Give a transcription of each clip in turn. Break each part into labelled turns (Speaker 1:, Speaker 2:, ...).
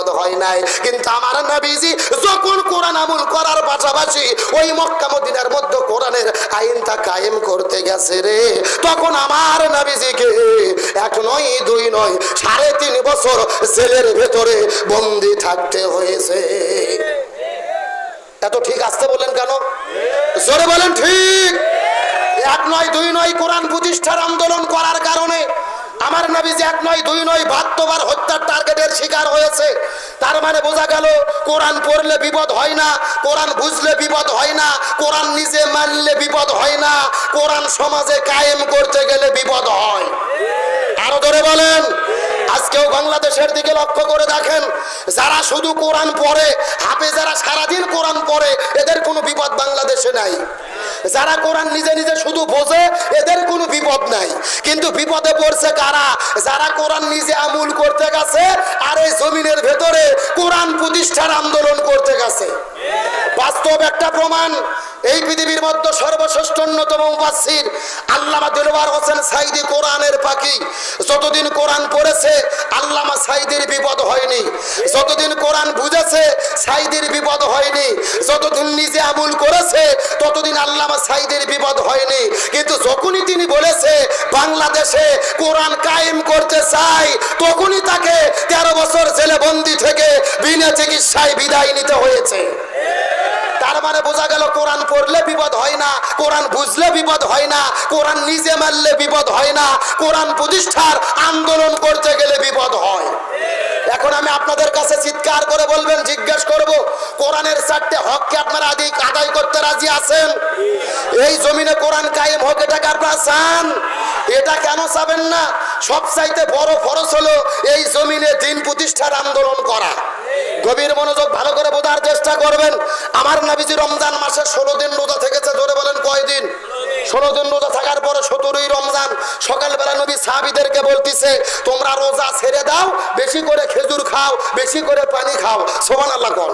Speaker 1: বিপদ হয় নাই। কিন্তু আমার নবীজি যখন কোরআন আমল করার পাশাপাশি ওই মক্কা মদিনার মধ্যে কোরআনের আইনটা কায়েম করতে গেছে রে, তখন আমার নবীজিকে এক নয়, দুই নয়, সাড়ে তিন বছর জেলের ভেতরে বন্দি থাকতে হয়েছে। এত ঠিক আসতে বলেন কেন? জোরে বলেন ঠিক। এক নয়, দুই নয় কোরআন প্রতিষ্ঠার আন্দোলন করার কারণে আমার নবী যে এক নয়, দুই নয় বাহাত্তবার হত্যার টার্গেটের শিকার হয়েছে, তার মানে বোঝা গেল কোরআন পড়লে বিপদ হয় না, কোরআন বুঝলে বিপদ হয় না, কোরআন নিজে মানলে বিপদ হয় না, কোরআন সমাজে কায়েম করতে গেলে বিপদ হয়। আরও ধরে বলেন, আজকেও বাংলাদেশের দিকে লক্ষ্য করে দেখেন, যারা শুধু কোরআন পড়ে হাফে যারা সারাদিন কোরআন পড়ে, এদের কোনো বিপদ বাংলাদেশে নাই। যারা কোরআন নিজে নিজে শুধু বোঝে, এদের কোনো বিপদ নাই। কিন্তু বিপদে পড়ছে কারা? যারা কোরআন নিজে আমুল করতে গেছে, আর এই জমিনের ভেতরে কোরআন প্রতিষ্ঠার আন্দোলন করতে গেছে। বাস্তব একটা প্রমাণ এই পৃথিবীর মধ্যে সর্বশ্রেষ্ঠ অন্যতম মুফাসসির আল্লামা দিলওয়ার হোসেন সাইদি কোরআনের পাখি। যতদিন কোরআন পড়েছে, আল্লামা সাইদির বিপদ হয়নি। যতদিন কোরআন বুঝেছে সাইদির বিপদ হয়নি। যতদিন নিজে আমুল করেছে, ততদিন আল্লামা সাইদির বিপদ হয়নি। কিন্তু যখনই তিনি বলেছে, বাংলাদেশে কোরআন কায়েম করতে চাই, তখনই তাকে তেরো বছর জেলে বন্দি থেকে বিনা চিকিৎসায় বিদায় নিতে হয়েছে। তার মানে বোঝা গেল, কোরআন পড়লে বিপদ হয় না, কোরআন বুঝলে বিপদ হয় না, কোরআন নিজে মারলে বিপদ হয় না, কোরআন প্রতিষ্ঠার আন্দোলন করতে গেলে বিপদ হয়। এখন আমি আপনাদের কাছে চিৎকার করে বলবেন, জিজ্ঞেস করব, কোরআনের চারটে হককে আপনারা আদি আদায় করতে রাজি আছেন? এই জমিনে কোরআন কায়েম হোক এটাকে আপনারা চান এটা কেন চাবেন না? সব চাইতে বড় ফরজ হলো এই জমিনে দিন প্রতিষ্ঠার আন্দোলন করা। গভীর মনোযোগ ভালো করে বোঝার চেষ্টা করবেন। আমার নাবিজি রমজান মাসে ষোলো দিন রোজা থেকেছে ধরে বলেন কয়দিন ষোলো দিন রোজা থাকার পরে সতেরোই রমজান সকালবেলা নবী সাহাবিদেরকে বলতিছে, তোমরা রোজা ছেড়ে দাও, বেশি করে খেজুর খাও, বেশি করে পানি খাও। সোমান আল্লাহ কর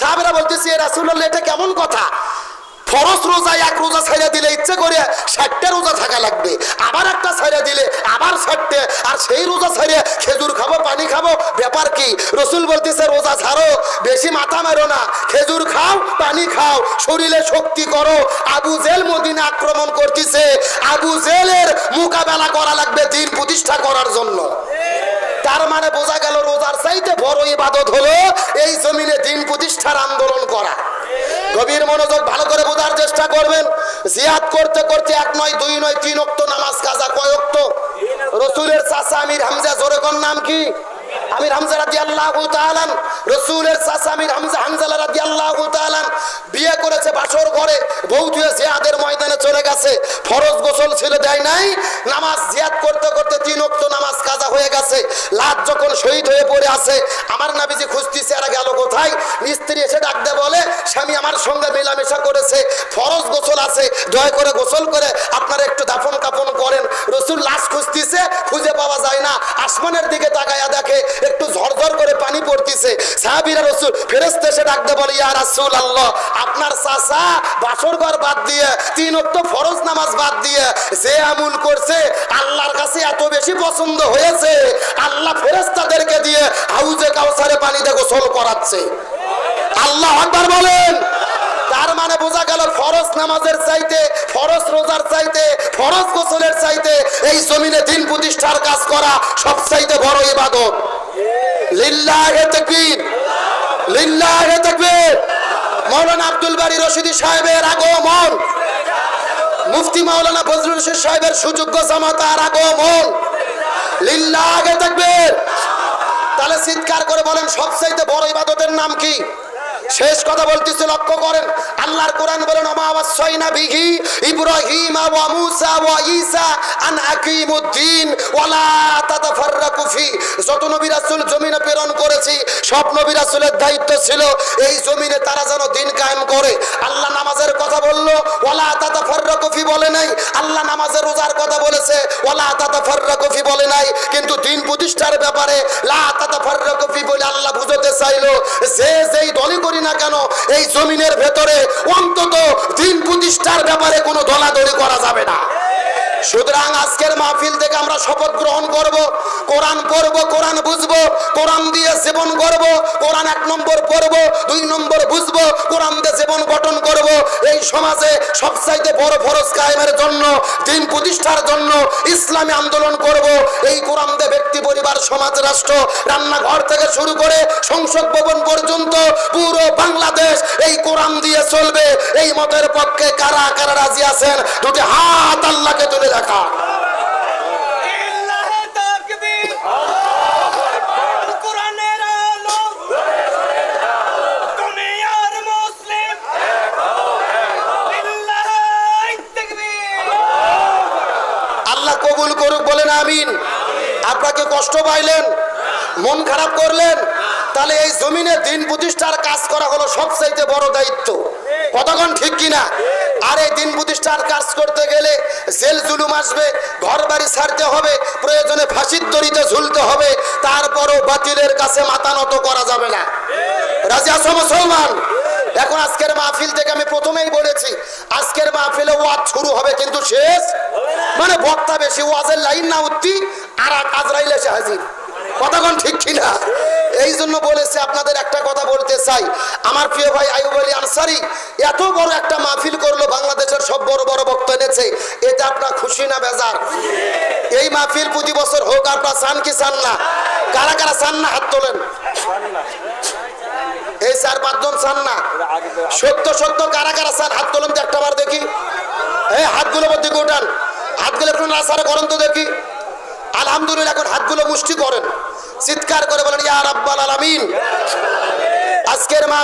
Speaker 1: সাহাবিরা বলতেছি, এ রাসুল্লাহ এটা কেমন কথা? ফরজ রোজা, এক রোজা ছেড়ে দিলে ইচ্ছে করে ষাটটা রোজা থাকা লাগবে। আবার একটা ছেড়ে দিলে আবার ষাটটে। আর সেই রোজা ছেড়ে খেজুর খাব, পানি খাব, ব্যাপার কি? রসুল বলতেছে, রোজা ছাড়ো, বেশি মাথা মারো না। খেজুর খাও, পানি খাও। শরীরে শক্তি করো। আবু জেল মদিনে আক্রমণ করতেছে। আবু জেলের মোকাবেলা করা লাগবে দিন প্রতিষ্ঠা করার জন্য। তার মানে বোঝা গেল, রোজার চাইতে বড় ইবাদত হলো এই জমিনে দিন প্রতিষ্ঠার আন্দোলন করা। গভীর মনোযোগ ভালো করে বোঝার চেষ্টা করবেন। জিয়াদ করতে করতে এক নয়, দুই নয়, তিন অক্ত নামাজ কাজা কয় অক্ত? রসুলের চাষা আমির হামজা জোরেকর নাম কি? আমির হামজা রাজি আল্লাহ রসুলের চাষা আমির হামজা হামজালা রাজি আল্লাহ বিয়ে করেছে বাসর ঘরে। বউ ধুয়ে জিয়াদের ময়দানে চলে গেছে। ফরজ গোসল ছিল দেয় নাই। নামাজ জিয়াদ করতে করতে তিন অক্ত নামাজ কাজা হয়ে গেছে। লাট যখন শহীদ হয়ে পড়ে আছে, আমার নাবিজি খুঁজতিছে, এরা গেল কোথায়? মিস্ত্রি এসে ডাকতে বলে, স্বামী আমার সঙ্গে মেলামেশা করেছে। ফরজ গোসল আছে। দয়া করে গোসল করে আপনারা একটু দাফন কাফন করেন। রসুল লাশ খুঁজতিছে, খুঁজে পাওয়া যায় না। আসমানের দিকে তাকায়া দেখে একটু ঝরঝর করে পানি পড়তিছে। সাহাবিরা রসুল ফেরেস্তে এসে ডাকতে বলে, ইয়া রাসূল আল্লাহ আপনার চাচা বাসর ঘর বাদ দিয়ে, তিন অক্ত ফরজ নামাজ বাদ দিয়ে যে আমুল করছে, আল্লাহর কাছে এত বেশি পছন্দ হয়েছে, আল্লাহ ফেরেস্তাদেরকে দিয়ে হাউজে কাউসারে পানিতে গোসল করাচ্ছে। আল্লাহ আকবার বলেন। তার মানে বোঝা গেল ফরজ নামাজের চাইতে, ফরজ রোজার চাইতে, ফরজ গোসলের চাইতে এই জমিনে দিন প্রতিষ্ঠার কাজ করা সব চাইতে বড় ইবাদত। লিল্লাহে তাকবীর। লিল্লাহে তাকবীর। মৌলানা আব্দুল বাড়ি রশিদি সাহেবের আগমন। মুফতি মাওলানা ফজলুল রশিদ সাহেবের সুযোগ্য জামাতার আগমন। লীলা আগে দেখবেন তাহলে চিৎকার করে বলেন, সবচাইতে বড় ইবাদতের নাম কি? শেষ কথা বলতেছে, লক্ষ্য করেন, আল্লাহর কোরআন বলেন অমাবাসয়না বিহি ইব্রাহিম ওয়া মুসা ওয়া ঈসা আন আকিমুদ্দিন ওয়ালা তাতাফাররাকু ফি। যত নবী রাসূল জমিনে প্রেরণ করেছি, সব নবী রাসূলের দায়িত্ব ছিল, এই জমিনে তারা যেন দিন কায়েম করে। আল্লাহ নামাজের কথা বলল ওয়ালা তাতাফাররাকু ফি, বলে নাই, আল্লাহ নামাজের রোজার কথা বলেছে। ফি বলে নাই, কিন্তু দিন প্রতিষ্ঠার ব্যাপারে বলে আল্লাহ বুঝাতে যে যেই দলই করি না কেন, এই জমিনের ভেতরে অন্তত দিন প্রতিষ্ঠার ব্যাপারে কোনো দলাদলি করা যাবে না। সুতরাং আজকের মাহফিল থেকে আমরা শপথ গ্রহণ করব, কোরআন পড়ব, কোরআন বুঝব, কোরআন দিয়ে জীবন করব কোরআন এক নম্বর পড়ব, দুই নম্বর বুঝব, কোরআন দিয়ে এই সমাজে সবচাইতে বড় ফরজ কায়েমের জন্য, দিন প্রতিষ্ঠার জন্য ইসলামী আন্দোলন করব। এই কোরআন দে ব্যক্তি, পরিবার, সমাজ, রাষ্ট্র, রান্নাঘর থেকে শুরু করে সংসদ ভবন পর্যন্ত পুরো বাংলাদেশ এই কোরআন দিয়ে চলবে। এই মতের পক্ষে কারা কারা রাজি আছেন? দুটি হাত আল্লাহকে তুলে রাখা। কষ্ট পাইলেন, মন খারাপ করলেন, তাহলে এই জমিনে দিন প্রতিষ্ঠার কাজ করা হলো সবচাইতে বড় দায়িত্ব। কতক্ষণ ঠিক কিনা? আর এই দিন প্রতিষ্ঠার কাজ করতে গেলে জেল জুলুম আসবে ঘর বাড়ি ছাড়তে হবে, প্রয়োজনে ফাঁসির দড়িতে ঝুলতে হবে, তারপরও বাতিলের কাছে মাথা নত করা যাবে না। রাজি মুসলমান? এখন আজকের মাহফিল থেকে আমি প্রথমেই বলেছি, আজকের মাহফিলে ওয়াজ শুরু হবে কিন্তু শেষ মানে বক্তা বেশি, ওয়াজের লাইন না উঠতি, আর আজরাইল এসে হাজির। কথাক্ষণ ঠিক কিনা? এই জন্য বলেছি আপনাদের একটা কথা বলতে চাই। আমার প্রিয় ভাই আইব আলী আনসারি, এত বড় একটা মাহফিল করল বাংলাদেশের সব বড় বড় বক্তা এনেছে। এতে আপনার খুশি না বেজার? এই মাহফিল প্রতি বছর হোক, আপনার চান কি চান না? কারা কারা চান না হাত তোলেন? এই চার পাঁচজন চান না? সত্য সত্য কারা কারা চান হাত তোলেন একটা বার দেখি। এই হাতগুলো মধ্যে উঠান হাতগুলো একটু নাসারে করেন তো দেখি। আলহামদুলিল্লাহ, এখন হাতগুলো মুষ্টি করেন। চিৎকার করে বলেন ইয়ার আব্বাল আলামিন। আজকের মা